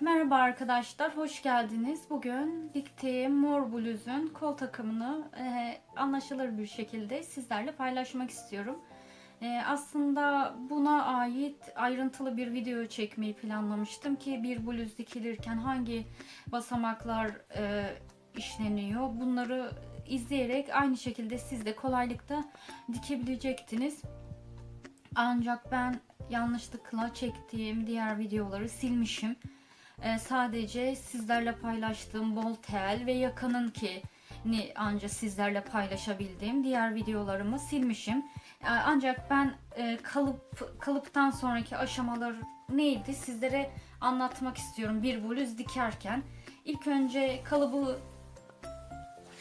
Merhaba arkadaşlar, hoş geldiniz. Bugün diktiğim mor bluzun kol takımını e, anlaşılır bir şekilde sizlerle paylaşmak istiyorum. E, aslında buna ait ayrıntılı bir video çekmeyi planlamıştım ki bir bluz dikilirken hangi basamaklar e, işleniyor bunları izleyerek aynı şekilde siz de kolaylıkla dikebilecektiniz. Ancak ben yanlışlıkla çektiğim diğer videoları silmişim. Ee, sadece sizlerle paylaştığım bol tel ve yakanın ki ni ancak sizlerle paylaşabildiğim diğer videolarımı silmişim. Ee, ancak ben e, kalıp kalıptan sonraki aşamalar neydi sizlere anlatmak istiyorum bir bluz dikerken. İlk önce kalıbı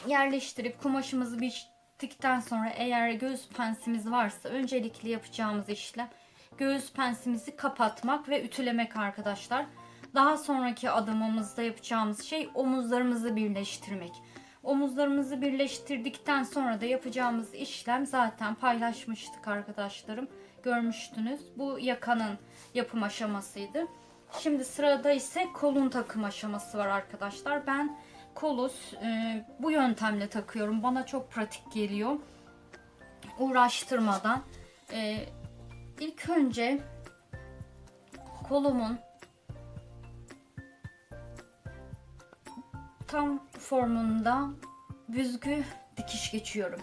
yerleştirip kumaşımızı biçtikten sonra eğer göğüs pensimiz varsa öncelikli yapacağımız işlem göğüs pensimizi kapatmak ve ütülemek arkadaşlar. Daha sonraki adımımızda yapacağımız şey omuzlarımızı birleştirmek. Omuzlarımızı birleştirdikten sonra da yapacağımız işlem zaten paylaşmıştık arkadaşlarım. Görmüştünüz. Bu yakanın yapım aşamasıydı. Şimdi sırada ise kolun takım aşaması var arkadaşlar. Ben kolu e, bu yöntemle takıyorum. Bana çok pratik geliyor. Uğraştırmadan. E, ilk önce kolumun tam formunda büzgü dikiş geçiyorum.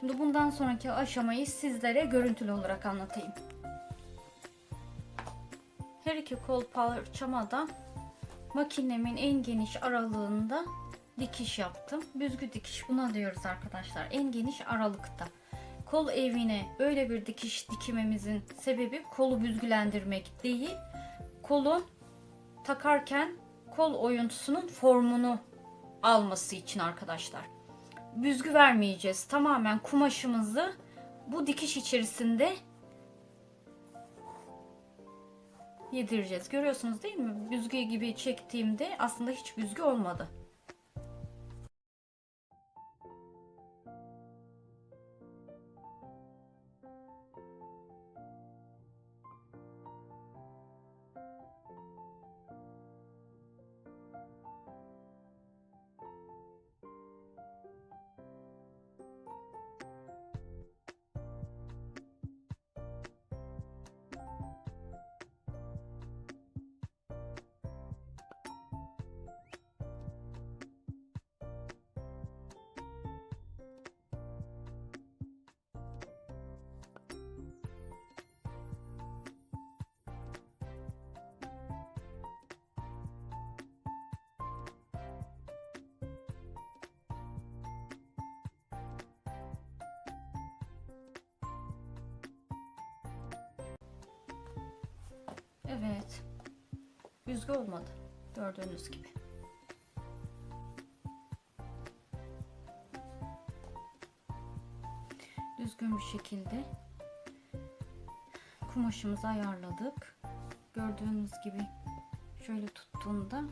Şimdi bundan sonraki aşamayı sizlere görüntülü olarak anlatayım. Her iki kol parçama da makinemin en geniş aralığında dikiş yaptım. Büzgü dikiş buna diyoruz arkadaşlar. En geniş aralıkta. Kol evine böyle bir dikiş dikimemizin sebebi kolu büzgülendirmek değil. Kolu takarken kol oyuntusunun formunu alması için arkadaşlar. Büzgü vermeyeceğiz. Tamamen kumaşımızı bu dikiş içerisinde yedireceğiz. Görüyorsunuz değil mi? Büzgü gibi çektiğimde aslında hiç büzgü olmadı. Evet. Büzgü olmadı. Gördüğünüz gibi. Düzgün bir şekilde kumaşımızı ayarladık. Gördüğünüz gibi şöyle tuttuğumda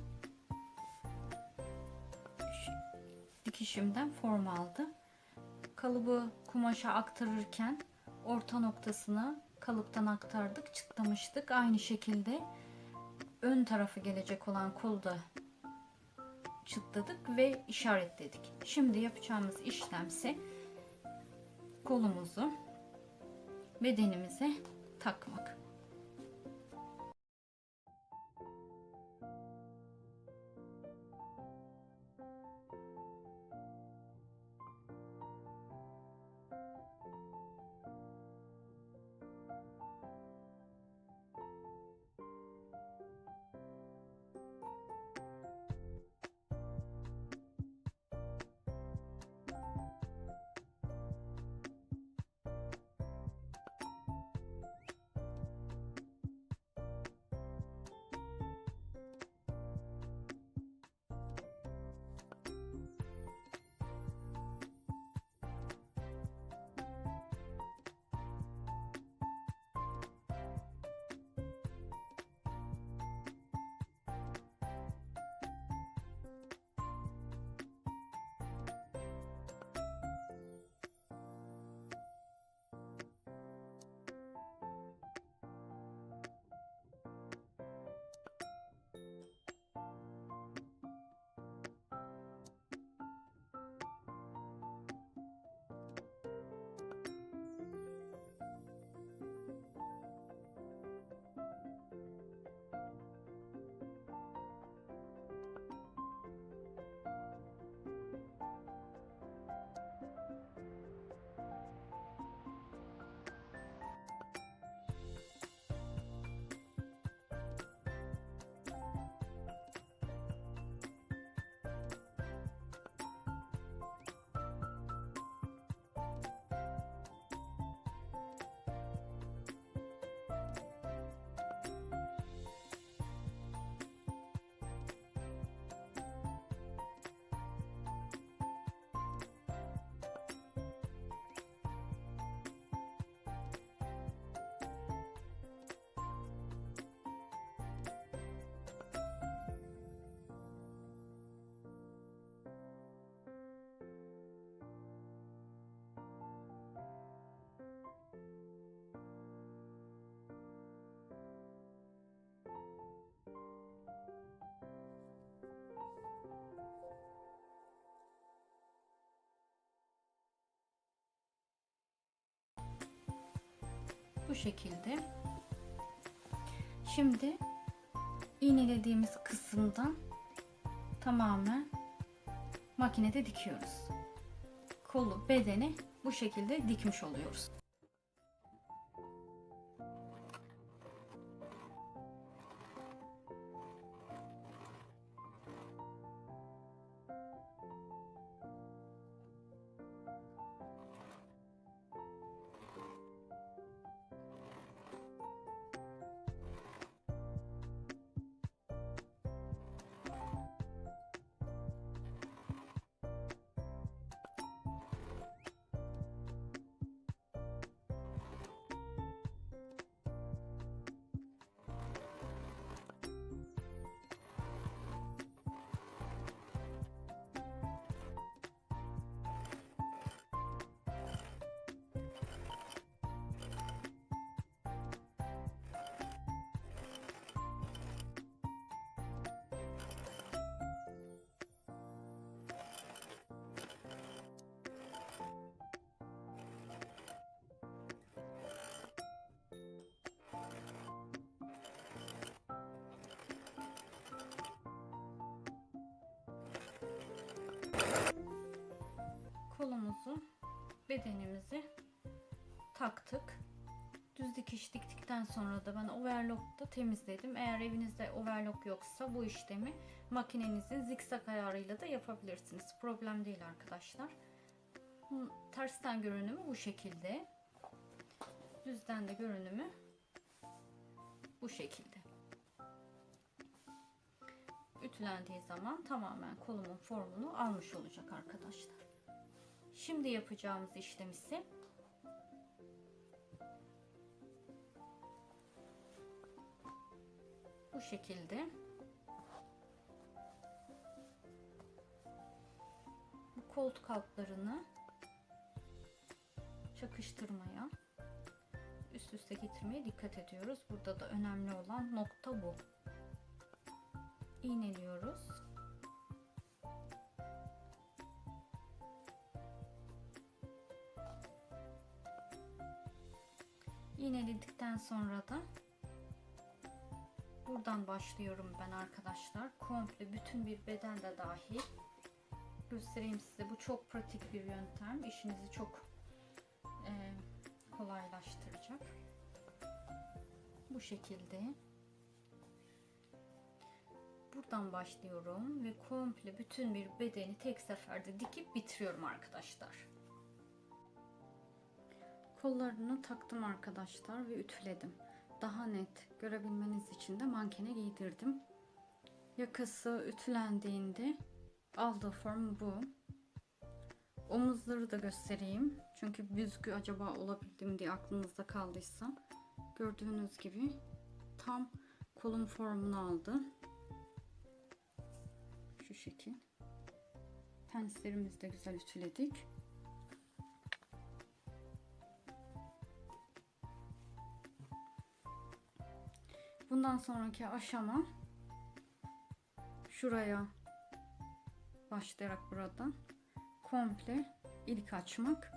dikişimden form aldı. Kalıbı kumaşa aktarırken orta noktasına kalıptan aktardık, çıtlamıştık. Aynı şekilde ön tarafı gelecek olan kolu da çıtladık ve işaretledik. Şimdi yapacağımız işlemse kolumuzu bedenimize takmak. Şekilde. Şimdi iğnelediğimiz kısımdan tamamen makinede dikiyoruz. Kolu, bedeni bu şekilde dikmiş oluyoruz. Kolumuzu, bedenimizi taktık. Düz dikiş diktikten sonra da ben overlock'ta temizledim. Eğer evinizde overlock yoksa bu işlemi makinenizin zikzak ayarıyla da yapabilirsiniz. Problem değil arkadaşlar. Tersten görünümü bu şekilde. Düzden de görünümü bu şekilde. Ütülendiği zaman tamamen kolumun formunu almış olacak arkadaşlar. Şimdi yapacağımız işlem ise bu şekilde bu koltuk altlarını çakıştırmaya üst üste getirmeye dikkat ediyoruz. Burada da önemli olan nokta bu. İğneliyoruz. İğneledikten sonra da buradan başlıyorum ben arkadaşlar. Komple bütün bir beden de dahil. Göstereyim size. Bu çok pratik bir yöntem. İşinizi çok e, kolaylaştıracak. Bu şekilde. Buradan başlıyorum ve komple bütün bir bedeni tek seferde dikip bitiriyorum arkadaşlar. Kollarını taktım arkadaşlar ve ütüledim. Daha net görebilmeniz için de mankene giydirdim. Yakası ütülendiğinde aldığı form bu. Omuzları da göstereyim. Çünkü büzgü acaba olabildi mi diye aklınızda kaldıysa. Gördüğünüz gibi tam kolun formunu aldı. Şu şekil. Penslerimizi de güzel ütüledik. Bundan sonraki aşama şuraya başlayarak buradan komple ilik açmak